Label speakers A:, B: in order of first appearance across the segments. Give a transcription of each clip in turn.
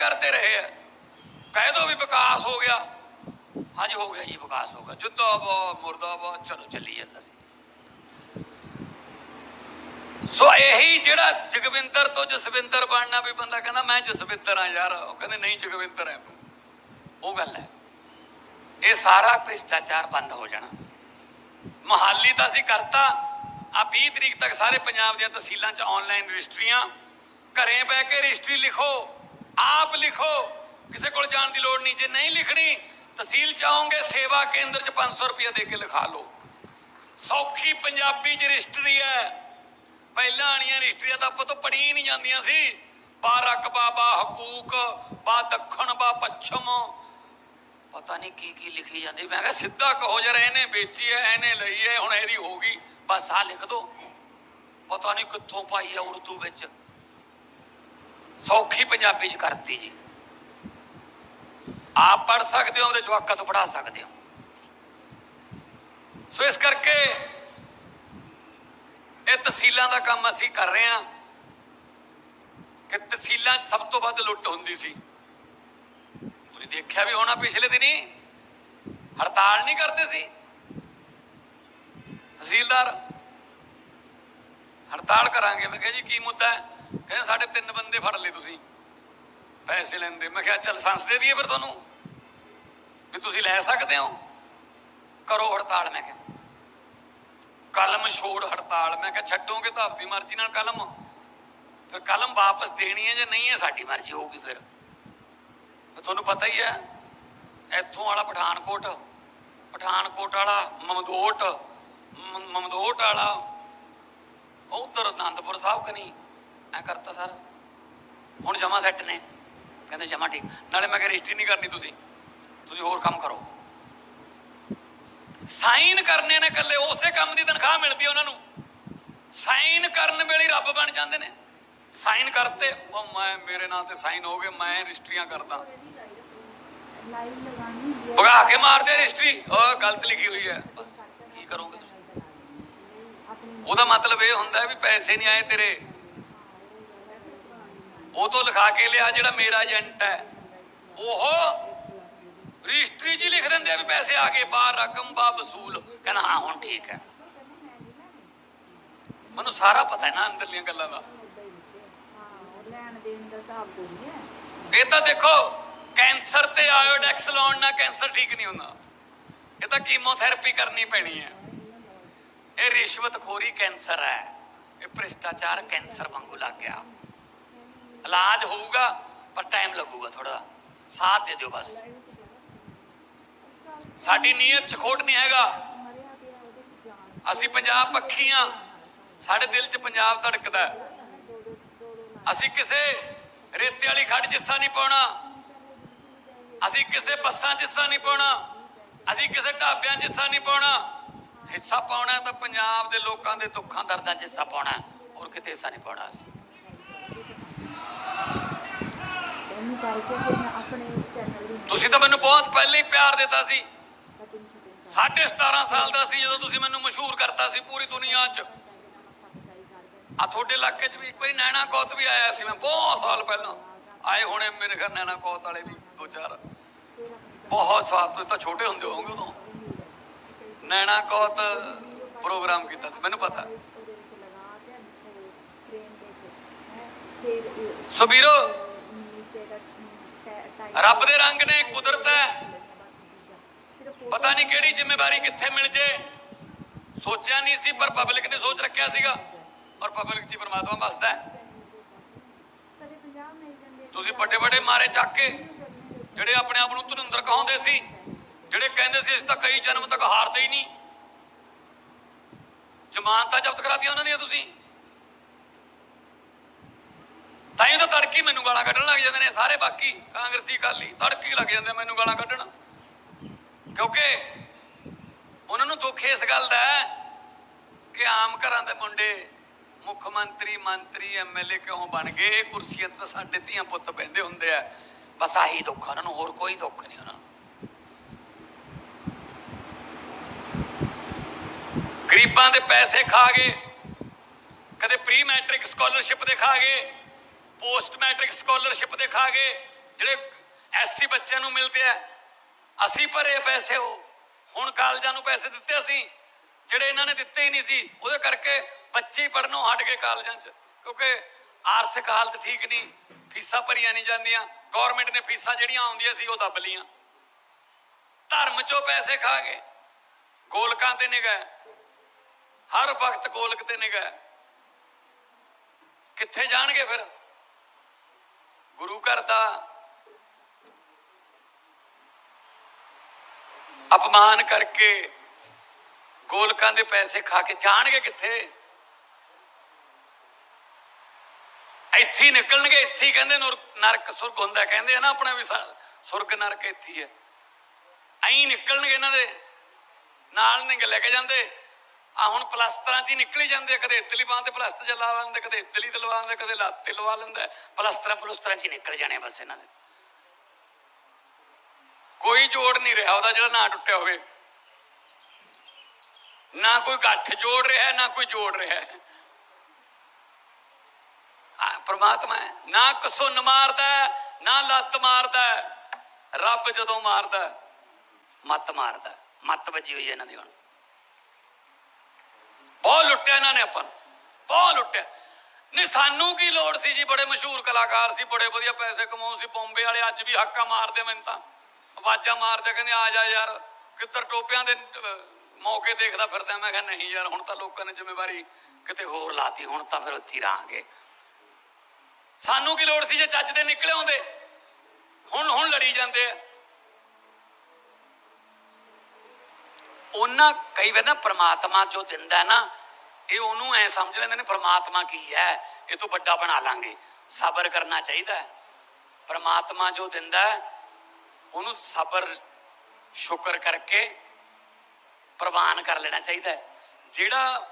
A: ਕਰਦੇ ਰਹੇ ਆ। ਕਹਿ ਦੋ ਵੀ ਵਿਕਾਸ ਹੋ ਗਿਆ। ਹਾਂਜੀ, ਹੋ ਗਿਆ ਜੀ, ਵਿਕਾਸ ਹੋ ਗਿਆ। ਜਿੰਦਾਬਾਦ ਮੁਰਦਾਬਾਦ ਚਲੋ ਚੱਲੀ ਜਾਂਦਾ ਸੀ। ਸੋ ਇਹੀ ਜਿਹੜਾ ਜਗਵਿੰਦਰ ਤੋਂ ਜਸਵਿੰਦਰ ਬਣਨਾ ਵੀ ਬੰਦਾ ਕਹਿੰਦਾ, ਮੈਂ ਜਸਵਿੰਦਰ ਆ ਯਾਰ। ਉਹ ਕਹਿੰਦੇ, ਨਹੀਂ, ਜਗਵਿੰਦਰ ਹੈ ਤੂੰ। ਉਹ ਗੱਲ ਹੈ। ਇਹ ਸਾਰਾ ਭ੍ਰਿਸ਼ਟਾਚਾਰ ਬੰਦ ਹੋ ਜਾਣਾ। ਮਹਾਲੀ ਤਾਂ ਅਸੀਂ ਕਰਤਾ। ਆ 20 ਤਰੀਕ ਤੱਕ ਸਾਰੇ ਪੰਜਾਬ ਦੀਆਂ ਤਹਿਸੀਲਾਂ 'ਚ ਆਨਲਾਈਨ ਰਜਿਸਟਰੀਆਂ ਘਰੇ ਬਹਿ ਕੇ ਰਜਿਸਟਰੀ ਲਿਖੋ। ਆਪ ਲਿਖੋ। ਕਿਸੇ ਕੋਲ ਜਾਣ ਦੀ ਲੋੜ ਨਹੀਂ। ਜੇ ਨਹੀਂ ਲਿਖਣੀ, ਤਹਿਸੀਲ ਚ ਸੇਵਾ ਕੇਂਦਰ 'ਚ 500 ਰੁਪਏ ਦੇ ਕੇ ਲਿਖਾ ਲਓ। ਸੌਖੀ ਪੰਜਾਬੀ 'ਚ ਰਜਿਸਟਰੀ ਹੈ। ਪਹਿਲਾਂ ਵਾਲੀਆਂ ਰਜਿਸਟਰੀਆਂ ਤਾਂ ਆਪਾਂ ਤੋਂ ਪੜੀ ਹੀ ਨਹੀਂ ਜਾਂਦੀਆਂ ਸੀ। ਬਾ ਰਕਬਾ ਬਾ ਹਕੂਕ, ਬਾ ਦੱਖਣ, ਬਾ ਪੱਛਮ। ਪਤਾ ਨਹੀਂ ਕੀ ਕੀ ਲਿਖੀ ਜਾਂਦੀ। ਮੈਂ ਕਿਹਾ ਸਿੱਧਾ ਕਹੋ ਜਰਾ ਇਹਨੇ ਵੇਚੀ ਹੈ, ਇਹਨੇ ਲਈ ਹੈ, ਹੁਣ ਇਹਦੀ ਹੋ ਗਈ। ਬਸ ਆ ਲਿਖ ਦੋ। ਪਤਾ ਨਹੀਂ ਕਿੱਥੋਂ ਪਾਈ ਹੈ ਉਰਦੂ ਵਿੱਚ। ਸੌਖੀ ਪੰਜਾਬੀ ਚ ਕਰਤੀ ਜੀ। ਆਪ ਪੜ ਸਕਦੇ ਹੋ, ਉਹਦੇ ਜਵਾਕਾਂ ਤੋਂ ਪੜਾ ਸਕਦੇ ਹੋ। ਸੋ ਇਸ ਕਰਕੇ ਇਹ ਤਹਿਸੀਲਾਂ ਦਾ ਕੰਮ ਅਸੀਂ ਕਰ ਰਹੇ ਹਾਂ ਕਿ ਤਹਿਸੀਲਾਂ 'ਚ ਸਭ ਤੋਂ ਵੱਧ ਲੁੱਟ ਹੁੰਦੀ ਸੀ। ਤੁਸੀਂ ਦੇਖਿਆ ਵੀ ਹੋਣਾ ਪਿਛਲੇ ਦਿਨੀ ਹੜਤਾਲ ਨਹੀਂ ਕਰਦੇ ਸੀ। ਤਹਿਸੀਲਦਾਰ, ਹੜਤਾਲ ਕਰਾਂਗੇ। ਮੈਂ ਕਿਹਾ ਜੀ, ਕੀ ਮੁੱਦਾ ਹੈ? ਕਹਿੰਦੇ ਸਾਡੇ ਤਿੰਨ ਬੰਦੇ ਫੜ ਲਏ ਤੁਸੀਂ। ਪੈਸੇ ਲੈਂਦੇ। ਮੈਂ ਕਿਹਾ, ਚੱਲ ਸੰਸ ਦੇ ਦਈਏ ਫਿਰ ਤੁਹਾਨੂੰ। ਵੀ ਤੁਸੀਂ ਲੈ ਸਕਦੇ ਹੋ? ਕਰੋ ਹੜਤਾਲ, ਮੈਂ ਕਿਹਾ। ਕਲਮ ਛੋੜ ਹੜਤਾਲ। ਮੈਂ ਕਿਹਾ, ਛੱਡੋਗੇ ਤਾਂ ਆਪਣੀ ਮਰਜ਼ੀ ਨਾਲ ਕਲਮ। ਫਿਰ ਕਲਮ ਵਾਪਸ ਦੇਣੀ ਹੈ ਜਾਂ ਨਹੀਂ ਹੈ, ਸਾਡੀ ਮਰਜ਼ੀ ਹੋਊਗੀ ਫਿਰ। ਤੁਹਾਨੂੰ ਪਤਾ ਹੀ ਹੈ, ਇੱਥੋਂ ਵਾਲਾ ਪਠਾਨਕੋਟ ਪਠਾਨਕੋਟ ਵਾਲਾ ਮਮਦੋਟ ਮਮਦੋਟ ਵਾਲਾ ਉਧਰ ਅਨੰਦਪੁਰ ਸਾਹਿਬ ਕਨੀ ਐ ਕਰਤਾ ਸਾਰਾ। ਹੁਣ ਜਮਾ ਸੈੱਟ ਨੇ। ਕਹਿੰਦੇ ਜਮਾ ਠੀਕ। ਨਾਲੇ ਮੈਂ ਕਿਹਾ ਰਜਿਸਟਰੀ ਨਹੀਂ ਕਰਨੀ ਤੁਸੀਂ। ਤੁਸੀਂ ਹੋਰ ਕੰਮ ਕਰੋ। ਸਾਈਨ ਕਰਨੇ ਨੇ ਇਕੱਲੇ, ਉਸੇ ਕੰਮ ਦੀ ਤਨਖਾਹ ਮਿਲਦੀ ਹੈ ਉਹਨਾਂ ਨੂੰ। ਸਾਈਨ ਕਰਨ ਵੇਲੇ ਰੱਬ ਬਣ ਜਾਂਦੇ ਨੇ। ਸਾਈਨ ਕਰਤੇ, ਉਹ ਮੈਂ, ਮੇਰੇ ਨਾਂ ਤੇ ਸਾਈਨ ਹੋ ਗਏ, ਮੈਂ ਰਜਿਸਟਰੀਆਂ ਕਰਦਾ।
B: ਲਾਈਵ
A: ਭਗਾ ਕੇ ਮਾਰਦੇ ਰਜਿਸਟਰੀ। ਉਹ ਗਲਤ ਲਿਖੀ ਹੋਈ ਹੈ। ਬਸ, ਕੀ ਕਰੋਗੇ ਤੁਸੀਂ? ਉਹਦਾ ਮਤਲਬ ਇਹ ਹੁੰਦਾ ਵੀ ਪੈਸੇ ਨਹੀਂ ਆਏ ਤੇਰੇ। ਉਹ ਤੋਂ ਲਿਖਾ ਕੇ ਲਿਆ ਜਿਹੜਾ ਮੇਰਾ ਏਜੰਟ ਹੈ। ਉਹ ਰਜਿਸਟਰੀ 'ਚ ਲਿਖ ਦਿੰਦੇ ਆ ਵੀ ਪੈਸੇ ਆ ਗਏ, ਬਾਹਰ ਰਕਮ ਬਾ ਵਸੂਲ। ਕਹਿੰਦਾ, ਹਾਂ, ਹੁਣ ਠੀਕ ਹੈ। ਮੈਨੂੰ ਸਾਰਾ ਪਤਾ ਹੈ ਨਾ ਅੰਦਰਲੀਆਂ ਗੱਲਾਂ ਦਾ।
B: ਲੈਣ ਦੇਣ ਦਾ ਹਿਸਾਬ ਕੋਈ ਹੈ
A: ਇਹ ਤਾਂ ਦੇਖੋ, ਕੈਂਸਰ ਤੇ ਆਇਓਡੈਕਸ ਲਾਉਣ ਨਾਲ ਕੈਂਸਰ ਠੀਕ ਨਹੀਂ ਹੁੰਦਾ। ਇਹ ਤਾਂ ਕੀਮੋਥੈਰੇਪੀ ਕਰਨੀ ਪੈਣੀ ਹੈ। ਇਹ ਰਿਸ਼ਵਤਖੋਰੀ ਕੈਂਸਰ ਹੈ। ਇਹ ਭ੍ਰਿਸ਼ਟਾਚਾਰ ਕੈਂਸਰ ਵਾਂਗੂ ਲੱਗ ਗਿਆ। ਇਲਾਜ ਹੋਊਗਾ, ਪਰ ਟਾਈਮ ਲੱਗੂਗਾ ਥੋੜਾ ਸਾਥ ਦੇ ਦਿਓ ਬਸ। ਸਾਡੀ ਨੀਅਤ ਚ ਨਹੀਂ ਹੈਗਾ।
B: ਚ
A: ਅਸੀਂ ਪੰਜਾਬ ਪੱਖੀ ਸਾਡੇ ਦਿਲ 'ਚ ਪੰਜਾਬ ਧੜਕਦਾ ਅਸੀਂ ਕਿਸੇ ਰੇਤੇ ਵਾਲੀ ਖੱਡ 'ਚ ਹਿੱਸਾ ਨਹੀਂ ਪਾਉਣਾ। ਅਸੀਂ ਕਿਸੇ ਬੱਸਾਂ 'ਚ ਹਿੱਸਾ ਨਹੀਂ ਪਾਉਣਾ। ਅਸੀਂ ਕਿਸੇ ਢਾਬਿਆਂ 'ਚ ਹਿੱਸਾ ਨਹੀਂ ਪਾਉਣਾ। ਹਿੱਸਾ ਪਾਉਣਾ ਤਾਂ ਪੰਜਾਬ ਦੇ ਲੋਕਾਂ ਦੇ ਦੁੱਖਾਂ ਦਰਦਾਂ 'ਚ ਹਿੱਸਾ ਪਾਉਣਾ ਹੋਰ ਕਿਤੇ ਹਿੱਸਾ ਨਹੀਂ ਪਾਉਣਾ ਅਸੀਂ
B: ਇਹਨੂੰ ਕਰਕੇ ਫਿਰ ਮੈਂ ਆਪਣੇ ਚੈਨਲ ਦੀ
A: ਤੁਸੀਂ ਤਾਂ ਮੈਨੂੰ ਬਹੁਤ ਪਹਿਲਾਂ ਹੀ ਪਿਆਰ ਦਿੱਤਾ ਸੀ। 17 ਸਾਲ ਦਾ ਸੀ ਜਦੋਂ ਤੁਸੀਂ ਮੈਨੂੰ ਮਸ਼ਹੂਰ ਕਰਤਾ ਸੀ ਪੂਰੀ ਦੁਨੀਆ 'ਚ। ਆ ਤੁਹਾਡੇ ਇਲਾਕੇ 'ਚ ਵੀ ਇੱਕ ਵਾਰੀ ਨੈਣਾ ਕੌਤ ਵੀ ਆਇਆ ਸੀ ਮੈਂ ਬਹੁਤ ਸਾਲ ਪਹਿਲਾਂ। ਆਏ ਹੋਣੇ ਮੇਰੇ ਘਰ ਨੈਣਾ ਕੌਤ ਵਾਲੇ ਵੀ ਦੋ ਚਾਰ। ਬਹੁਤ ਸਾਲ ਤੋਂ ਤਾਂ ਛੋਟੇ ਹੁੰਦੇ ਹੋਵੋਗੇ ਉਦੋਂ। ਨੈਣਾ ਕੌਤ ਪ੍ਰੋਗਰਾਮ ਕੀਤਾ ਸੀ ਮੈਨੂੰ ਪਤਾ।
B: ਉਹਦੇ ਵਿੱਚ ਲਗਾ ਕੇ ਫਰੇਮ ਦੇ ਵਿੱਚ। ਹੈ ਫਿਰ ਇਹ
A: ਸੋ ਵੀਰੋ
B: ਨੀਚੇ ਦਾ ਟਾਈਪ
A: ਰੱਬ ਦੇ ਰੰਗ ਨੇ, ਕੁਦਰਤ ਹੈ। ਪਤਾ ਨਹੀਂ ਕਿਹੜੀ ਜ਼ਿੰਮੇਵਾਰੀ ਕਿੱਥੇ ਮਿਲ ਜੇ। ਸੋਚਿਆ ਨਹੀਂ ਸੀ, ਪਰ ਪਬਲਿਕ ਨੇ ਸੋਚ ਰੱਖਿਆ ਸੀਗਾ। ਔਰ ਪਬਲਿਕ 'ਚ ਹੀ ਵਸਦਾ ਤੁਸੀਂ ਵੱਡੇ ਵੱਡੇ ਮਾਰੇ ਚੱਕ ਕੇ, ਜਿਹੜੇ ਆਪਣੇ ਆਪ ਨੂੰ ਧੁਰਿੰਦਰ ਕਹਾਉਂਦੇ ਸੀ, ਜਿਹੜੇ ਕਹਿੰਦੇ ਸੀ ਇਸ ਤਾਂ ਕਈ ਜਨਮ ਤੱਕ ਹਾਰਦੇ ਹੀ ਨਹੀਂ। ਜ਼ਮਾਨਤਾਂ ਜ਼ਬਤ ਕਰਾਤੀਆਂ ਉਹਨਾਂ ਦੀਆਂ ਤੁਸੀਂ। ਤਾਂ ਹੀ ਤਾਂ ਤੜਕੀ ਮੈਨੂੰ ਗਾਲਾਂ ਕੱਢਣ ਲੱਗ ਜਾਂਦੇ ਨੇ, ਸਾਰੇ ਬਾਕੀ ਕਾਂਗਰਸੀ ਅਕਾਲੀ ਤੜਕੀ ਲੱਗ ਜਾਂਦੇ ਮੈਨੂੰ ਗਾਲਾਂ ਕੱਢਣ। ਕਿਉਂਕਿ ਉਹਨਾਂ ਨੂੰ ਦੁੱਖ ਇਸ ਗੱਲ ਦਾ ਕਿ ਆਮ ਘਰਾਂ ਦੇ ਮੁੰਡੇ ਮੁੱਖ ਮੰਤਰੀ ਮੰਤਰੀ ਐਮਐਲਏ ਕਿਉਂ ਬਣ ਗਏ? ਕੁਰਸੀਆਂ ਤੇ ਸਾਡੇ ਧੀਆਂ ਪੁੱਤ ਬਹਿੰਦੇ ਹੁੰਦੇ ਆ। ਬਸ ਆਹੀ ਦੁੱਖ ਉਹਨਾਂ ਨੂੰ, ਹੋਰ ਕੋਈ ਦੁੱਖ ਨਹੀਂ ਉਹਨਾਂ ਗਰੀਬਾਂ ਦੇ ਪੈਸੇ ਖਾ ਗਏ, ਕਦੇ ਪ੍ਰੀ ਮੈਟ੍ਰਿਕ ਸਕਾਲਰਸ਼ਿਪ ਦੇ ਖਾ ਗਏ ਪੋਸਟ ਮੈਟ੍ਰਿਕ ਸਕਾਲਰਸ਼ਿਪ ਦੇ ਖਾ ਗਏ ਜਿਹੜੇ ਐਸਸੀ ਬੱਚਿਆਂ ਨੂੰ ਮਿਲਦੇ ਆ। ਅਸੀਂ ਭਰੇ ਪੈਸੇ ਉਹ। ਹੁਣ ਕਾਲਜਾਂ ਨੂੰ ਪੈਸੇ ਦਿੱਤੇ ਅਸੀਂ, ਜਿਹੜੇ ਇਹਨਾਂ ਨੇ ਦਿੱਤੇ ਹੀ ਨਹੀਂ ਸੀ, ਉਹਦੇ ਕਰਕੇ ਬੱਚੇ ਪੜਨੋਂ ਹਟ ਗਏ ਕਾਲਜਾਂ 'ਚ। ਕਿਉਂਕਿ ਆਰਥਿਕ ਹਾਲਤ ਠੀਕ ਨਹੀਂ, ਫੀਸਾਂ ਭਰੀਆਂ ਨਹੀਂ ਜਾਂਦੀਆਂ ਗਵਰਨਮੈਂਟ ਨੇ ਫੀਸਾਂ ਜਿਹੜੀਆਂ ਆਉਂਦੀਆਂ ਸੀ ਉਹ ਦੱਬ ਲੀਆਂ ਧਰਮ 'ਚੋਂ ਪੈਸੇ ਖਾ ਗਏ ਗੋਲਕਾਂ ਤੇ ਨਿਗਾਹ ਹਰ ਵਕਤ ਗੋਲਕ ਤੇ ਨਿਗਾਹ ਕਿੱਥੇ ਜਾਣਗੇ ਫਿਰ? ਗੁਰੂ ਘਰ ਦਾ ਅਪਮਾਨ ਕਰਕੇ ਗੋਲਕਾਂ ਦੇ ਪੈਸੇ ਖਾ ਕੇ ਜਾਣਗੇ ਕਿੱਥੇ? ਇੱਥੇ ਹੀ ਨਿਕਲਣਗੇ, ਇੱਥੇ ਹੀ ਕਹਿੰਦੇ ਨੁਰ- ਨਰਕ ਸੁਰਗ ਹੁੰਦਾ, ਕਹਿੰਦੇ ਆ ਨਾ ਆਪਣਾ ਵੀ ਸੁਰਗ, ਨਰਕ ਇੱਥੇ ਹੀ ਹੈ। ਐਂ ਨਿਕਲਣਗੇ ਇਹਨਾਂ ਦੇ, ਨਾਲ ਨਹੀਂ ਲੈ ਕੇ ਜਾਂਦੇ। ਆ ਹੁਣ ਪਲਸਤਰਾਂ 'ਚ ਹੀ ਨਿਕਲੀ ਜਾਂਦੇ ਕਦੇ ਇਤਲੀ ਬਾਂਹ ਤੇ ਪਲਸਤਰ ਚ ਲਾ ਲੈਂਦੇ, ਕਦੇ ਇਤਲੀ ਤੇ ਲਵਾ ਲੈਂਦੇ, ਕਦੇ ਲੱਤ ਤੇ ਲਵਾ ਲੈਂਦਾ। ਪਲਸਤਰਾਂ ਪਲਸਤਰਾਂ 'ਚ ਹੀ ਨਿਕਲ ਜਾਣੇ ਆ ਬਸ ਇਹਨਾਂ ਦੇ। ਕੋਈ ਜੋੜ ਨਹੀਂ ਰਿਹਾ ਉਹਦਾ ਜਿਹੜਾ ਨਾ ਟੁੱਟਿਆ ਹੋਵੇ। ਨਾ ਕੋਈ ਗੱਠ ਜੋੜ ਰਿਹਾ, ਨਾ ਕੋਈ ਜੋੜ ਰਿਹਾ। ਹੈ ਆ ਪ੍ਰਮਾਤਮਾ ਹੈ, ਨਾ ਕਸੁੰਨ ਮਾਰਦਾ ਨਾ ਲੱਤ ਮਾਰਦਾ। ਰੱਬ ਜਦੋਂ ਮਾਰਦਾ, ਮੱਤ ਮਾਰਦਾ, ਮੱਤ ਵੱਜੀ ਹੋਈ ਹੈ ਇਹਨਾਂ ਦੀ ਹੁਣ। ਬਹੁਤ ਲੁੱਟਿਆ ਇਹਨਾਂ ਨੇ ਆਪਾਂ ਨੂੰ। ਬਹੁਤ ਲੁੱਟਿਆ। ਨਹੀਂ, ਸਾਨੂੰ ਕੀ ਲੋੜ ਸੀ ਜੀ? ਬੜੇ ਮਸ਼ਹੂਰ ਕਲਾਕਾਰ ਸੀ, ਬੜੇ ਵਧੀਆ ਪੈਸੇ ਕਮਾਉਂ ਸੀ। ਬੰਬੇ ਵਾਲੇ ਅੱਜ ਵੀ ਹੱਕਾ ਮਾਰਦੇ ਮੈਨੂੰ ਤਾਂ। ਆਵਾਜ਼ਾਂ ਮਾਰਦੇ ਕਹਿੰਦੇ, ਆ ਜਾ ਯਾਰ, ਕਿੱਧਰ ਟੋਪਿਆਂ ਦੇ ਮੌਕੇ ਦੇਖਦਾ ਫਿਰਦਾ? ਮੈਂ ਕਿਹਾ, ਨਹੀਂ ਯਾਰ, ਹੁਣ ਤਾਂ ਲੋਕਾਂ ਨੇ ਜ਼ਿੰਮੇਵਾਰੀ ਕਿਤੇ ਹੋਰ ਲਾਤੀ, ਹੁਣ ਤਾਂ ਫਿਰ ਉੱਥੇ ਹੀ ਰਹਾਂਗੇ। ਸਾਨੂੰ ਕੀ ਲੋੜ ਸੀ ਜੇ ਚੱਜ ਦੇ ਨਿਕਲੇ ਆਉਂਦੇ? ਹੁਣ ਹੁਣ ਲੜੀ ਜਾਂਦੇ ਆ। ਉਹਨਾਂ ਕਈ ਵਾਰ ਨਾ ਪ੍ਰਮਾਤਮਾ ਜੋ ਦਿੰਦਾ ਨਾ, ਇਹ ਉਹਨੂੰ ਐ ਸਮਝ ਲੈਂਦੇ ਨੇ ਪ੍ਰਮਾਤਮਾ ਕੀ ਹੈ, ਇਹ ਤੋਂ ਵੱਡਾ ਬਣਾ ਲਾਂਗੇ। ਸਬਰ ਕਰਨਾ ਚਾਹੀਦਾ ਹੈ। ਪ੍ਰਮਾਤਮਾ ਜੋ ਦਿੰਦਾ ਹੈ, ਉਹਨੂੰ ਸਬਰ, ਸ਼ੁਕਰ ਕਰਕੇ ਪ੍ਰਵਾਨ ਕਰ ਲੈਣਾ ਚਾਹੀਦਾ ਹੈ। ਜਿਹੜਾ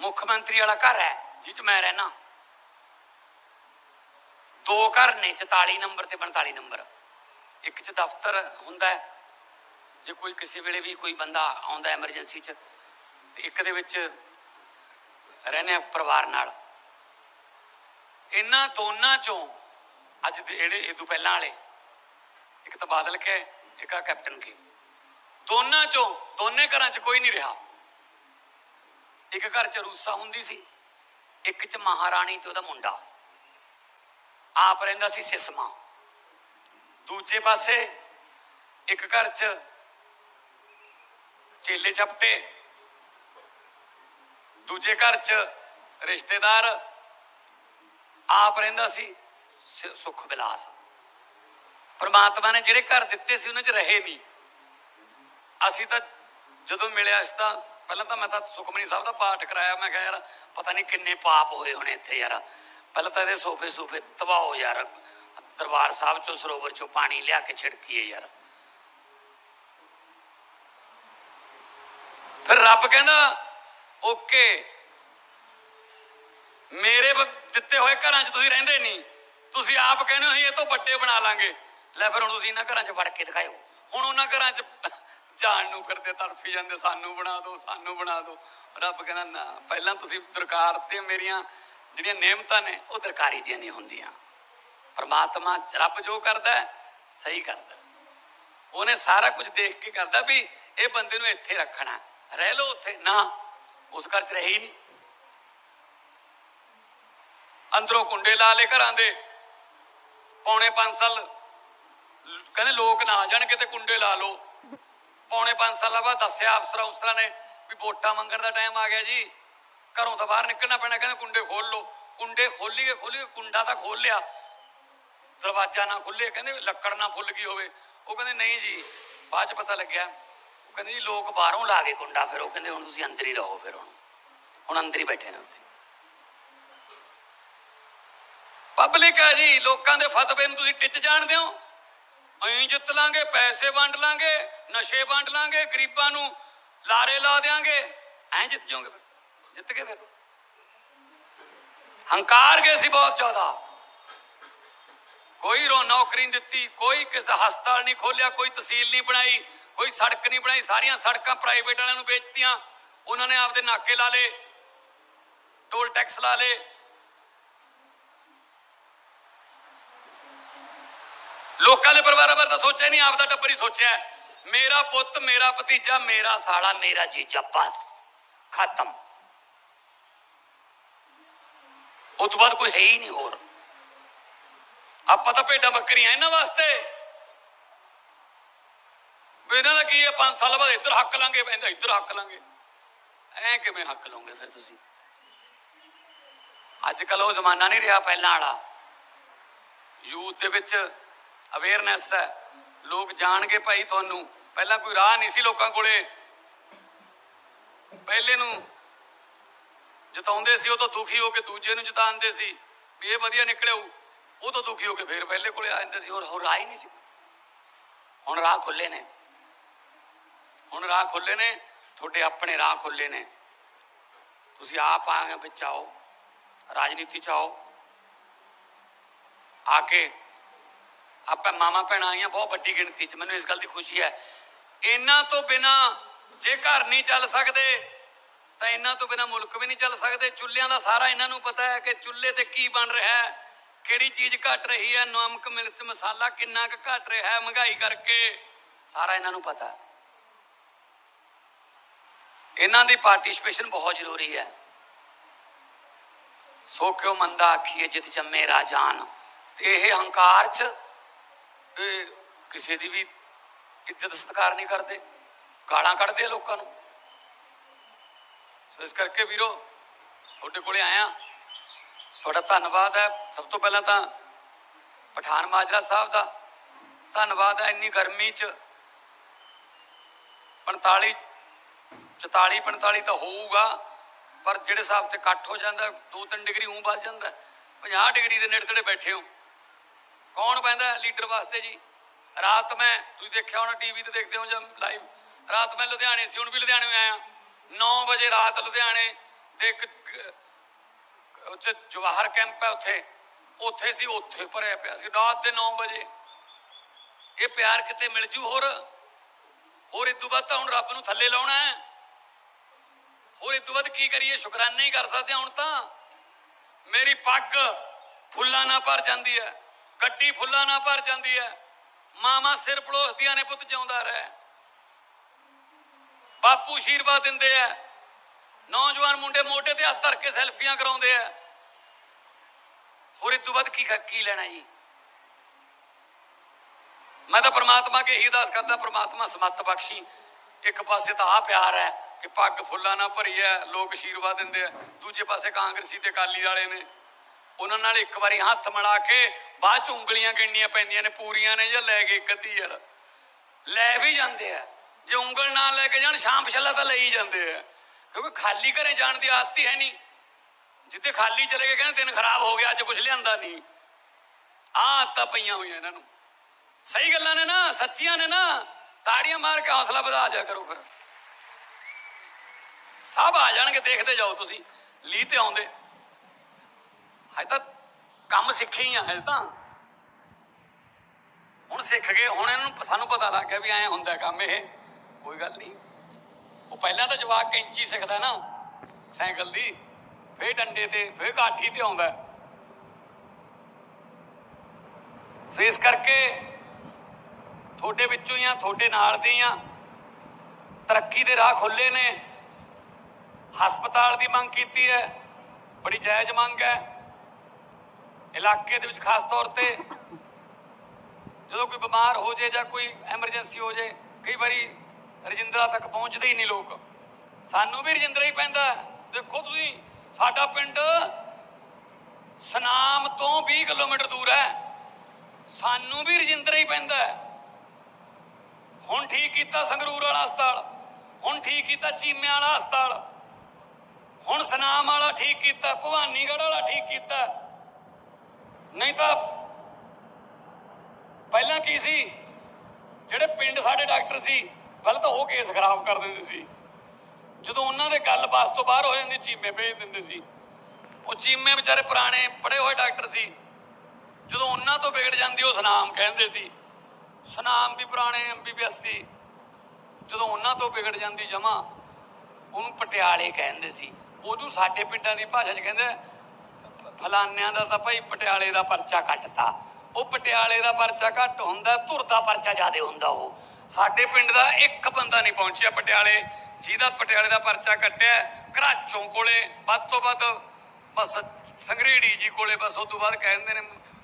A: ਮੁੱਖ ਮੰਤਰੀ ਵਾਲਾ ਘਰ ਹੈ, ਜਿਹ 'ਚ ਮੈਂ ਰਹਿਣਾ ਦੋ ਘਰ ਨੇ 44 ਨੰਬਰ ਤੇ 45 ਨੰਬਰ। ਇੱਕ 'ਚ ਦਫ਼ਤਰ ਹੁੰਦਾ ਹੈ ਜੇ ਕੋਈ ਕਿਸੇ ਵੇਲੇ ਵੀ ਕੋਈ ਬੰਦਾ ਆਉਂਦਾ ਐਮਰਜੈਂਸੀ 'ਚ ਇੱਕ ਦੇ ਵਿੱਚ ਰਹਿੰਦੇ ਆ ਪਰਿਵਾਰ ਨਾਲ। ਇਹਨਾਂ ਦੋਨਾਂ ਚੋਂ ਅੱਜ ਜਿਹੜੇ ਇਹ ਤੋਂ ਪਹਿਲਾਂ ਵਾਲੇ, ਇੱਕ ਤਾਂ ਬਾਦਲ ਕੇ, ਇੱਕ ਆ ਕੈਪਟਨ ਕੇ। ਦੋਨਾਂ ਚੋਂ, ਦੋਨੇ ਘਰਾਂ 'ਚ ਕੋਈ ਨਹੀਂ ਰਿਹਾ। ਇੱਕ ਘਰ 'ਚ ਰੂਸਾ ਹੁੰਦੀ ਸੀ, ਇੱਕ 'ਚ ਮਹਾਰਾਣੀ ਤੇ ਉਹਦਾ ਮੁੰਡਾ। ਆਪ ਰਹਿੰਦਾ ਸੀ ਸਿਸਮਾ। ਦੂਜੇ ਪਾਸੇ ਇੱਕ ਘਰ 'ਚ ਚੇਲੇ ਚਪਟੇ ਦੂਜੇ ਘਰ 'ਚ ਰਿਸ਼ਤੇਦਾਰ ਆਪ ਰਹਿੰਦਾ ਸੀ, ਸ- ਸੁਖ ਵਿਲਾਸ ਪਰਮਾਤਮਾ ਨੇ ਜਿਹੜੇ ਘਰ ਦਿੱਤੇ ਸੀ, ਉਹਨਾਂ 'ਚ ਰਹੇ ਨਹੀਂ ਅਸੀਂ ਤਾਂ ਜਦੋਂ ਮਿਲਿਆ ਸੀ ਤਾਂ, ਪਹਿਲਾਂ ਤਾਂ ਮੈਂ ਤਾਂ ਸੁਖਮਨੀ ਸਾਹਿਬ ਦਾ ਪਾਠ ਕਰਾਇਆ, ਮੈਂ ਕਿਹਾ ਯਾਰ, ਪਤਾ ਨਹੀਂ ਕਿੰਨੇ ਪਾਪ ਹੋਏ ਹੋਣੇ ਇੱਥੇ ਯਾਰ। ਪਹਿਲਾਂ ਤਾਂ ਇਹਦੇ ਸੋਫੇ ਸੂਫੇ ਤਬਾਹ ਯਾਰ। ਦਰਬਾਰ ਸਾਹਿਬ ਚੋਂ ਸਰੋਵਰ ਚੋਂ ਪਾਣੀ ਲਿਆ ਕੇ ਛਿੜਕੀਏ ਯਾਰ। ਫਿਰ ਰੱਬ ਕਹਿੰਦਾ, ਓਕੇ। ਮੇਰੇ ਦਿੱਤੇ ਹੋਏ ਘਰਾਂ 'ਚ ਤੁਸੀਂ ਰਹਿੰਦੇ ਨਹੀਂ। ਤੁਸੀਂ ਆਪ ਕਹਿੰਦੇ ਹੋ ਇਹ ਤੋਂ ਵੱਡੇ ਬਣਾ ਲਾਂਗੇ। ਲੈ ਫਿਰ ਹੁਣ ਤੁਸੀਂ ਇਹਨਾਂ ਘਰਾਂ 'ਚ ਵੜ ਕੇ ਦਿਖਾਓ ਹੁਣ ਉਹਨਾਂ ਘਰਾਂ 'ਚ ਜਾਣ ਨੂੰ ਕਰਦੇ, ਤੜਫੀ ਜਾਂਦੇ, ਸਾਨੂੰ ਬਣਾ ਦਿਓ, ਸਾਨੂੰ ਬਣਾ ਦਿਓ। ਰੱਬ ਕਹਿੰਦਾ, ਨਾ, ਪਹਿਲਾਂ ਤੁਸੀਂ ਦਰਕਾਰ ਤੇ ਮੇਰੀਆਂ ਜਿਹੜੀਆਂ ਨਿਯਮਤਾਂ ਨੇ, ਉਹ ਦਰਕਾਰੀ ਦੀਆਂ ਨਹੀਂ ਹੁੰਦੀਆਂ। ਪਰਮਾਤਮਾ ਰੱਬ ਜੋ ਕਰਦਾ ਸਹੀ ਕਰਦਾ ਉਹਨੇ ਸਾਰਾ ਕੁਝ ਦੇਖ ਕੇ ਕਰਦਾ ਵੀ ਇਹ ਬੰਦੇ ਨੂੰ ਇੱਥੇ ਰੱਖਣਾ ਰਹਿ ਲਓ ਉੱਥੇ। ਨਾ, ਉਸ ਘਰ 'ਚ ਰਹੇ ਹੀ ਨਹੀਂ ਅੰਦਰੋਂ ਕੁੰਡੇ ਲਾ ਲੇ ਘਰਾਂ ਦੇ। ਪੌਣੇ 5 ਸਾਲ, ਕਹਿੰਦੇ ਲੋਕ ਨਾ ਆ ਜਾਣ ਕਿਤੇ ਕੁੰਡੇ ਲਾ ਲਓ। ਪੌਣੇ 5 ਸਾਲਾਂ ਬਾਅਦ ਦੱਸਿਆ ਅਫਸਰਾਂ ਉਸਰਾਂ ਨੇ ਵੀ ਵੋਟਾਂ ਮੰਗਣ ਦਾ ਟਾਈਮ ਆ ਗਿਆ ਜੀ। ਘਰੋਂ ਤਾਂ ਬਾਹਰ ਨਿਕਲਣਾ ਪੈਣਾ, ਕਹਿੰਦੇ ਕੁੰਡੇ ਖੋਲ ਲਓ। ਕੁੰਡੇ ਖੋਲੀਏ ਖੋਲੀਏ ਕੁੰਡਾ ਤਾਂ ਖੋਲ ਲਿਆ ਦਰਵਾਜ਼ਾ ਨਾ ਖੁੱਲੇ ਕਹਿੰਦੇ ਲੱਕੜ ਨਾ ਫੁੱਲ ਗਈ ਹੋਵੇ। ਉਹ ਕਹਿੰਦੇ ਨਹੀਂ ਜੀ, ਬਾਅਦ ਚ ਪਤਾ ਲੱਗਿਆ। ਕਹਿੰਦੇ ਜੀ, ਲੋਕ ਬਾਹਰੋਂ ਲਾ ਕੇ ਕੁੰਡਾ ਫਿਰ ਉਹ ਕਹਿੰਦੇ ਹੁਣ ਤੁਸੀਂ ਅੰਦਰ ਹੀ ਰਹੋ ਫਿਰ ਹੁਣ ਹੁਣ ਅੰਦਰ ਹੀ ਬੈਠੇ ਨੇ ਉੱਥੇ। ਪਬਲਿਕ ਆ ਜੀ, ਲੋਕਾਂ ਦੇ ਫਤਵੇ ਨੂੰ ਤੁਸੀਂ ਟਿੱਚ ਜਾਣਦੇ ਹੋ। ਅਸੀਂ ਜਿੱਤ ਲਾਂਗੇ, ਪੈਸੇ ਵੰਡ ਲਾਂਗੇ, ਨਸ਼ੇ ਵੰਡ ਲਾਂਗੇ, ਗਰੀਬਾਂ ਨੂੰ ਲਾਰੇ ਲਾ ਦੇਾਂਗੇ ਐਂ ਜਿੱਤ ਜਾਓਗੇ ਫਿਰ। ਜਿੱਤ ਗਏ ਫਿਰ। ਹੰਕਾਰ ਗਏ ਸੀ ਬਹੁਤ ਜ਼ਿਆਦਾ। ਕੋਈ ਰੋ ਨੌਕਰੀ ਨਹੀਂ ਦਿੱਤੀ, ਕੋਈ ਕਿਸੇ ਹਸਪਤਾਲ ਨਹੀਂ ਖੋਲਿਆ ਕੋਈ ਤਹਿਸੀਲ ਨਹੀਂ ਬਣਾਈ। ਕੋਈ ਸੜਕ ਨਹੀਂ ਬਣਾਈ, ਸਾਰੀਆਂ ਸੜਕਾਂ ਪ੍ਰਾਈਵੇਟ ਵਾਲਿਆਂ ਨੂੰ ਵੇਚਤੀਆਂ। ਉਹਨਾਂ ਨੇ ਆਪਦੇ ਨਾਕੇ ਲਾ ਲਏ ਟੋਲ ਟੈਕਸ ਲਾ ਲਏ। ਲੋਕਾਂ ਦੇ ਪਰਿਵਾਰਾਂ ਬਾਰੇ ਤਾਂ ਸੋਚਿਆ ਨਹੀਂ ਆਪਦਾ ਟੱਬਰ ਹੀ ਸੋਚਿਆ। ਮੇਰਾ ਪੁੱਤ, ਮੇਰਾ ਭਤੀਜਾ, ਮੇਰਾ ਸਾਲਾ, ਮੇਰਾ ਜੀਜਾ, ਬਸ, ਖਤਮ। ਉਹ ਤੋਂ ਬਾਅਦ ਕੋਈ ਹੈ ਹੀ ਨਹੀਂ ਹੋਰ। ਆਪਾਂ ਤਾਂ ਭੇਡਾਂ ਬੱਕਰੀਆਂ, ਇਹਨਾਂ ਵਾਸਤੇ। ਵੀ ਇਹਨਾਂ ਦਾ ਕੀ ਹੈ? 5 ਸਾਲ ਬਾਅਦ ਇੱਧਰ ਹੱਕ ਲਾਂਗੇ, ਪੈਂਦਾ ਇੱਧਰ ਹੱਕ ਲਾਂਗੇ। ਐ ਕਿਵੇਂ ਹੱਕ ਲਾਉਂਗੇ ਫਿਰ ਤੁਸੀਂ? ਅੱਜ ਕੱਲ ਉਹ ਜ਼ਮਾਨਾ ਨਹੀਂ ਰਿਹਾ ਪਹਿਲਾਂ ਵਾਲਾ। ਯੂਥ ਦੇ ਵਿੱਚ ਅਵੇਅਰਨੈਸ ਹੈ। ਲੋਕ ਜਾਣਗੇ ਭਾਈ ਤੁਹਾਨੂੰ। ਪਹਿਲਾਂ ਕੋਈ ਰਾਹ ਨਹੀਂ ਸੀ ਲੋਕਾਂ ਕੋਲੇ। ਪਹਿਲੇ ਨੂੰ ਜਿਤਾਉਂਦੇ ਸੀ, ਉਹ ਤੋਂ ਦੁਖੀ ਹੋ ਕੇ ਦੂਜੇ ਨੂੰ ਜਿਤਾਉਂਦੇ ਸੀ। ਵੀ ਇਹ ਵਧੀਆ ਨਿਕਲਿਓ ਉਹ ਤੋਂ ਦੁਖੀ ਹੋ ਕੇ ਫੇਰ ਪਹਿਲੇ ਕੋਲੇ ਆ ਜਾਂਦੇ ਸੀ। ਹੋਰ ਹੋਰ ਰਾਹ ਹੀ ਨਹੀਂ ਸੀ। ਹੁਣ ਰਾਹ ਖੁੱਲੇ ਨੇ। ਹੁਣ ਰਾਹ ਖੁੱਲੇ ਨੇ, ਤੁਹਾਡੇ ਆਪਣੇ ਰਾਹ ਖੁੱਲੇ ਨੇ। ਤੁਸੀਂ ਆਪ ਆ ਵਿੱਚ ਆਓ ਰਾਜਨੀਤੀ ਚ ਆਓ ਆ ਕੇ ਆਪਾਂ ਮਾਮਾ ਭੈਣਾਂ ਆਈਆਂ, ਬਹੁਤ ਵੱਡੀ ਗਿਣਤੀ ਚ, ਮੈਨੂੰ ਇਸ ਗੱਲ ਦੀ ਖੁਸ਼ੀ ਹੈ। ਇਹਨਾਂ ਤੋਂ ਬਿਨਾ ਜੇ ਘਰ ਨਹੀਂ ਚੱਲ ਸਕਦੇ, ਤਾਂ ਇਹਨਾਂ ਤੋਂ ਬਿਨਾ ਮੁਲਕ ਵੀ ਨਹੀਂ ਚੱਲ ਸਕਦੇ। ਚੁੱਲ੍ਹਿਆਂ ਦਾ ਸਾਰਾ ਇਹਨਾਂ ਨੂੰ ਪਤਾ ਹੈ ਕਿ ਚੁੱਲ੍ਹੇ ਤੇ ਕੀ ਬਣ ਰਿਹਾ ਹੈ, ਕਿਹੜੀ ਚੀਜ਼ ਘਟ ਰਹੀ ਹੈ, ਨਮਕ, ਮਿਰਚ, ਮਸਾਲਾ ਕਿੰਨਾ ਕੁ ਘਟ ਰਿਹਾ ਹੈ, ਮਹਿੰਗਾਈ ਕਰਕੇ, ਸਾਰਾ ਇਹਨਾਂ ਨੂੰ ਪਤਾ ਹੈ। ਇਹਨਾਂ ਦੀ ਪਾਰਟਿਸਿਪੇਸ਼ਨ ਬਹੁਤ ਜ਼ਰੂਰੀ ਹੈ। ਸੋ ਕਿਉ ਮੰਦਾ ਆਖੀਏ ਜਿਤ ਜੰਮੇ ਰਾਜਾਨ? ਤੇ ਇਹ ਹੰਕਾਰ ਚ ਕਿਸੇ ਦੀ ਵੀ ਇੱਜ਼ਤ ਸਤਿਕਾਰ ਨਹੀਂ ਕਰਦੇ। ਗਾਲਾਂ ਕੱਢਦੇ ਆ ਲੋਕਾਂ ਨੂੰ। ਸੋ ਇਸ ਕਰਕੇ ਵੀਰੋ, ਤੁਹਾਡੇ ਕੋਲੇ ਆਇਆ। ਤੁਹਾਡਾ ਧੰਨਵਾਦ ਹੈ। ਸਭ ਤੋਂ ਪਹਿਲਾਂ ਤਾਂ ਪਠਾਨ ਮਾਜਰਾ ਸਾਹਿਬ ਦਾ ਧੰਨਵਾਦ ਹੈ। ਇੰਨੀ ਗਰਮੀ ਚ 45 44 45 ਤਾਂ ਹੋਊਗਾ, ਪਰ ਜਿਹੜੇ ਹਿਸਾਬ ਤੇ ਇਕੱਠ ਹੋ ਜਾਂਦਾ 2-3 ਡਿਗਰੀ ਉਂ ਵੱਧ ਜਾਂਦਾ 50 ਡਿਗਰੀ ਦੇ ਨੇੜੇ ਤੇੜੇ ਬੈਠੇ ਹੋ। ਕੌਣ ਪੈਂਦਾ ਲੀਡਰ ਵਾਸਤੇ ਜੀ? ਰਾਤ ਮੈਂ, ਤੁਸੀਂ ਦੇਖਿਆ ਹੋਣਾ ਟੀਵੀ ਤੇ ਦੇਖਦੇ ਹੋ ਜਾਂ ਲਾਈਵ, ਰਾਤ ਮੈਂ ਲੁਧਿਆਣੇ ਸੀ, ਹੁਣ ਵੀ ਲੁਧਿਆਣੇ ਆਇਆ। 9 ਵਜੇ ਰਾਤ ਲੁਧਿਆਣੇ ਦੇ ਇੱਕ ਗ- ਜਵਾਹਰ ਕੈਂਪ ਹੈ ਉੱਥੇ। ਉੱਥੇ ਸੀ, ਉੱਥੇ ਭਰਿਆ ਪਿਆ ਸੀ, ਰਾਤ ਦੇ 9 ਵਜੇ। ਇਹ ਪਿਆਰ ਕਿਤੇ ਮਿਲ ਜੂ ਹੋਰ? ਹੋਰ ਇਦੋਂ ਬਾਅਦ ਤਾਂ ਹੁਣ ਰੱਬ ਨੂੰ ਥੱਲੇ ਲਾਉਣਾ ਹੈ। ਹੋਰ ਇਦੋਂ ਬਾਅਦ ਕੀ ਕਰੀਏ? ਸ਼ੁਕਰਾਨਾ ਹੀ ਕਰ ਸਕਦੇ ਹੁਣ ਤਾਂ। ਮੇਰੀ ਪੱਗ ਫੁੱਲਾਂ ਨਾਲ ਭਰ ਜਾਂਦੀ ਹੈ। ਗੱਡੀ ਫੁੱਲਾਂ ਨਾਲ ਭਰ ਜਾਂਦੀ ਹੈ। ਮਾਮਾ ਸਿਰ ਪੜੋਸਦੀਆਂ ਨੇ ਪੁੱਤ ਜਿਉਂਦਾ ਰਹਿ। ਬਾਪੂ ਆਸ਼ੀਰਵਾਦ ਦਿੰਦੇ ਆ ਨੌਜਵਾਨ ਮੁੰਡੇ ਮੋਢੇ ਤੇ ਹੱਥ ਧਰ ਕੇ ਸੈਲਫੀਆਂ ਕਰਾਉਂਦੇ ਆ ਹੋਰ ਇਦੋਂ ਬਾਅਦ ਕੀ ਕੀ ਲੈਣਾ ਜੀ? ਮੈਂ ਤਾਂ ਪ੍ਰਮਾਤਮਾ ਕੇ ਹੀ ਅਰਦਾਸ ਕਰਦਾ, ਪ੍ਰਮਾਤਮਾ ਸਮੱਤ ਬਖਸ਼ੀ। ਇੱਕ ਪਾਸੇ ਤਾਂ ਆ ਪਿਆਰ ਹੈ ਕਿ ਪੱਗ ਫੁੱਲਾਂ ਨਾਲ ਭਰੀ ਹੈ, ਲੋਕ ਆਸ਼ੀਰਵਾਦ ਦਿੰਦੇ ਆ। ਦੂਜੇ ਪਾਸੇ ਕਾਂਗਰਸੀ ਤੇ ਅਕਾਲੀ ਵਾਲੇ ਨੇ। ਉਹਨਾਂ ਨਾਲ ਇੱਕ ਵਾਰੀ ਹੱਥ ਮਿਲਾ ਕੇ ਬਾਅਦ ਚ ਉਂਗਲੀਆਂ ਗਿਣਨੀਆਂ ਪੈਂਦੀਆਂ ਨੇ, ਪੂਰੀਆਂ ਨੇ ਜਾਂ ਲੈ ਕੇ ਇੱਕ ਅੱਧੀ ਯਾਰ। ਲੈ ਵੀ ਜਾਂਦੇ ਆ। ਜੇ ਉਂਗਲ ਨਾਲ ਲੈ ਕੇ ਜਾਣ, ਸ਼ਾਮ ਪਛਲਾ ਤਾਂ ਲਈ ਜਾਂਦੇ ਆ। ਕਿਉਂਕਿ ਖਾਲੀ ਘਰੇ ਜਾਣ ਦੀ ਆਦਤ ਹੀ ਹੈ ਨਹੀਂ। ਜਿੱਥੇ ਖਾਲੀ ਚਲੇ ਗਏ, ਕਹਿੰਦੇ ਦਿਨ ਖਰਾਬ ਹੋ ਗਿਆ, ਅੱਜ ਕੁਝ ਲਿਆਂਦਾ ਨਹੀਂ। ਆਹ ਆਦਤਾਂ ਪਈਆਂ ਹੋਈਆਂ ਇਹਨਾਂ ਨੂੰ। ਸਹੀ ਗੱਲਾਂ ਨੇ ਨਾ, ਸੱਚੀਆਂ ਨੇ ਨਾ। ਤਾੜੀਆਂ ਮਾਰ ਕੇ ਹੌਸਲਾ ਵਧਾ ਜਾ ਕਰੋ ਫਿਰ। ਸਭ ਆ ਜਾਣਗੇ, ਦੇਖਦੇ ਜਾਓ ਤੁਸੀਂ। ਲੀ ਤੇ ਆਉਂਦੇ। ਹਜੇ ਤਾਂ ਕੰਮ ਸਿੱਖੇ ਹੀ ਆ, ਹਜੇ ਤਾਂ। ਹੁਣ ਸਿੱਖ ਗਏ, ਹੁਣ ਇਹਨਾਂ ਨੂੰ ਸਾਨੂੰ ਪਤਾ ਲੱਗ ਗਿਆ ਵੀ ਐ ਹੁੰਦਾ ਕੰਮ ਇਹ। ਕੋਈ ਗੱਲ ਨਹੀਂ। ਉਹ ਪਹਿਲਾਂ ਤਾਂ ਜਵਾਕ ਕੈਂਚੀ ਸਿੱਖਦਾ ਨਾ, ਸਾਈਕਲ ਦੀ। ਫੇਰ ਡੰਡੇ ਤੇ, ਫੇਰ ਕਾਠੀ ਤੇ ਆਉਂਦਾ। ਸੋ ਇਸ ਕਰਕੇ ਤੁਹਾਡੇ ਵਿੱਚੋਂ ਹੀ ਆ, ਤੁਹਾਡੇ ਨਾਲ ਦੇ ਆ। ਤਰੱਕੀ ਦੇ ਰਾਹ ਖੁੱਲੇ ਨੇ। ਹਸਪਤਾਲ ਦੀ ਮੰਗ ਕੀਤੀ ਹੈ। ਬੜੀ ਜਾਇਜ਼ ਮੰਗ ਹੈ। ਇਲਾਕੇ ਦੇ ਵਿੱਚ ਖਾਸ ਤੌਰ ਤੇ ਜਦੋਂ ਕੋਈ ਬਿਮਾਰ ਹੋ ਜੇ ਜਾਂ ਕੋਈ ਐਮਰਜੈਂਸੀ ਹੋ ਜੇ ਕਈ ਵਾਰੀ ਰਜਿੰਦਰਾ ਤੱਕ ਪਹੁੰਚਦੇ ਹੀ ਨਹੀਂ ਲੋਕ। ਸਾਨੂੰ ਵੀ ਰਜਿੰਦਰਾ ਹੀ ਪੈਂਦਾ ਦੇਖੋ ਤੁਸੀਂ, ਸਾਡਾ ਪਿੰਡ ਸਨਾਮ ਤੋਂ 20 ਕਿਲੋਮੀਟਰ ਦੂਰ ਹੈ। ਸਾਨੂੰ ਵੀ ਰਜਿੰਦਰਾ ਹੀ ਪੈਂਦਾ ਹੁਣ ਠੀਕ ਕੀਤਾ ਸੰਗਰੂਰ ਵਾਲਾ ਹਸਪਤਾਲ, ਹੁਣ ਠੀਕ ਕੀਤਾ ਚੀਮੇ ਵਾਲਾ ਹਸਪਤਾਲ, ਹੁਣ ਸਨਾਮ ਵਾਲਾ ਠੀਕ ਕੀਤਾ, ਭਵਾਨੀਗੜ੍ਹ ਵਾਲਾ ਠੀਕ ਕੀਤਾ। ਨਹੀਂ ਤਾਂ ਪਹਿਲਾਂ ਕੀ ਸੀ? ਜਿਹੜੇ ਪਿੰਡ ਸਾਡੇ ਡਾਕਟਰ ਸੀ, ਪਹਿਲਾਂ ਤਾਂ ਉਹ ਕੇਸ ਖਰਾਬ ਕਰ ਦਿੰਦੇ ਸੀ। ਜਦੋਂ ਉਹਨਾਂ ਦੇ ਗੱਲਬਾਤ ਤੋਂ ਬਾਹਰ ਹੋ ਜਾਂਦੀ, ਚੀਮੇ ਭੇਜ ਦਿੰਦੇ ਸੀ। ਉਹ ਚੀਮੇ ਵਿਚਾਰੇ ਪੁਰਾਣੇ, ਪੜ੍ਹੇ ਹੋਏ ਡਾਕਟਰ ਸੀ। ਜਦੋਂ ਉਹਨਾਂ ਤੋਂ ਵਿਗੜ ਜਾਂਦੀ, ਉਹ ਸਨਾਮ ਕਹਿੰਦੇ ਸੀ। ਸਨਾਮ ਵੀ ਪੁਰਾਣੇ ਐਮਬੀਬੀਐਸ ਸੀ। ਜਦੋਂ ਉਹਨਾਂ ਤੋਂ ਵਿਗੜ ਜਾਂਦੀ ਜਮਾ, ਉਹਨੂੰ ਪਟਿਆਲੇ ਕਹਿੰਦੇ ਸੀ। ਉਦੋਂ ਸਾਡੇ ਪਿੰਡਾਂ ਦੀ ਭਾਸ਼ਾ 'ਚ ਕਹਿੰਦੇ ਫਲਾਨਿਆਂ ਦਾ ਤਾਂ ਭਾਈ ਪਟਿਆਲੇ ਦਾ ਪਰਚਾ ਕੱਟਤਾ। ਉਹ ਪਟਿਆਲੇ ਦਾ ਪਰਚਾ ਘੱਟ ਹੁੰਦਾ, ਧੁਰ ਦਾ ਪਰਚਾ ਜ਼ਿਆਦਾ ਹੁੰਦਾ ਉਹ। ਸਾਡੇ ਪਿੰਡ ਦਾ ਇੱਕ ਬੰਦਾ ਨਹੀਂ ਪਹੁੰਚਿਆ ਪਟਿਆਲੇ, ਜਿਹਦਾ ਪਟਿਆਲੇ ਦਾ ਪਰਚਾ ਕੱਟਿਆ ਘਰਾਚੋਂ ਕੋਲੇ। ਵੱਧ ਤੋਂ ਵੱਧ ਬਸ ਸੰਗਰੇੜੀ ਜੀ ਕੋਲੇ ਬਸ ਉਸ ਤੋਂ ਬਾਅਦ ਕਹਿੰਦੇ ਨੇ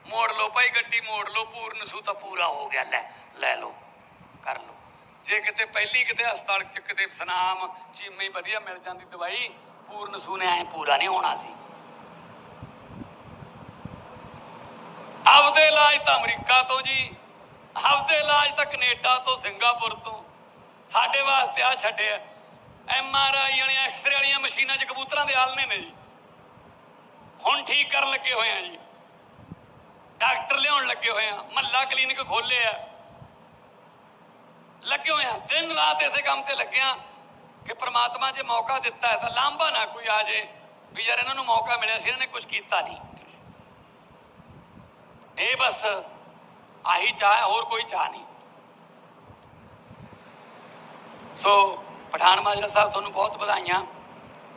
A: ਮੋੜ ਲਓ ਭਾਈ ਗੱਡੀ, ਮੋੜ ਲਓ, ਪੂਰਨ ਸੂ ਤਾਂ ਪੂਰਾ ਹੋ ਗਿਆ, ਲੈ ਲੈ ਲਓ, ਕਰ ਲਓ। ਜੇ ਕਿਤੇ ਪਹਿਲੀ ਕਿਤੇ ਹਸਪਤਾਲ ਚ ਕਿਤੇ ਸਨਾਮ, ਚੀਮੇ ਵਧੀਆ ਮਿਲ ਜਾਂਦੀ ਦਵਾਈ, ਪੂਰਨ ਸੂ ਨੇ ਐ ਪੂਰਾ ਨਹੀਂ ਹੋਣਾ ਸੀ। ਆਪਦੇ ਇਲਾਜ ਤਾਂ ਅਮਰੀਕਾ ਤੋਂ ਜੀ, ਆਪਦੇ ਇਲਾਜ ਤਾਂ ਕੈਨੇਡਾ ਤੋਂ, ਸਿੰਗਾਪੁਰ ਤੋਂ। ਸਾਡੇ ਵਾਸਤੇ ਆ ਛੱਡਿਆ ਐਮ ਆਰ ਆਈ ਵਾਲੀਆਂ, ਐਕਸਰੇ ਵਾਲੀਆਂ ਮਸ਼ੀਨਾਂ 'ਚ ਕਬੂਤਰਾਂ ਦੇ ਆਲਣੇ ਨੇ ਜੀ। ਹੁਣ ਠੀਕ ਕਰਨ ਲੱਗੇ ਹੋਏ ਆ ਜੀ। ਡਾਕਟਰ ਲਿਆਉਣ ਲੱਗੇ ਹੋਏ ਆ, ਮਹੱਲਾ ਕਲੀਨਿਕ ਖੋਲੇ ਆ। ਲੱਗੇ ਹੋਏ ਆ। ਦਿਨ ਰਾਤ ਇਸੇ ਕੰਮ ਤੇ ਲੱਗੇ ਆ ਕਿ ਪ੍ਰਮਾਤਮਾ ਜੇ ਮੌਕਾ ਦਿੱਤਾ ਹੈ ਤਾਂ ਲਾਂਭਾ ਨਾ ਕੋਈ ਆ ਜੇ, ਵੀ ਯਾਰ ਇਹਨਾਂ ਨੂੰ ਮੌਕਾ ਮਿਲਿਆ ਸੀ, ਇਹਨਾਂ ਨੇ ਕੁਝ ਕੀਤਾ ਨਹੀਂ। ਇਹ ਬਸ ਆਹੀ ਚਾਹ ਹੋਰ ਕੋਈ ਚਾਹ ਨਹੀਂ। ਸੋ ਪਠਾਨ ਮਾਜਰਾ ਸਾਹਿਬ, ਤੁਹਾਨੂੰ ਬਹੁਤ ਵਧਾਈਆਂ।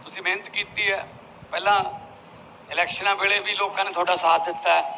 A: ਤੁਸੀਂ ਮਿਹਨਤ ਕੀਤੀ ਹੈ। ਪਹਿਲਾਂ ਇਲੈਕਸ਼ਨਾਂ ਵੇਲੇ ਵੀ ਲੋਕਾਂ ਨੇ ਤੁਹਾਡਾ ਸਾਥ ਦਿੱਤਾ ਹੈ।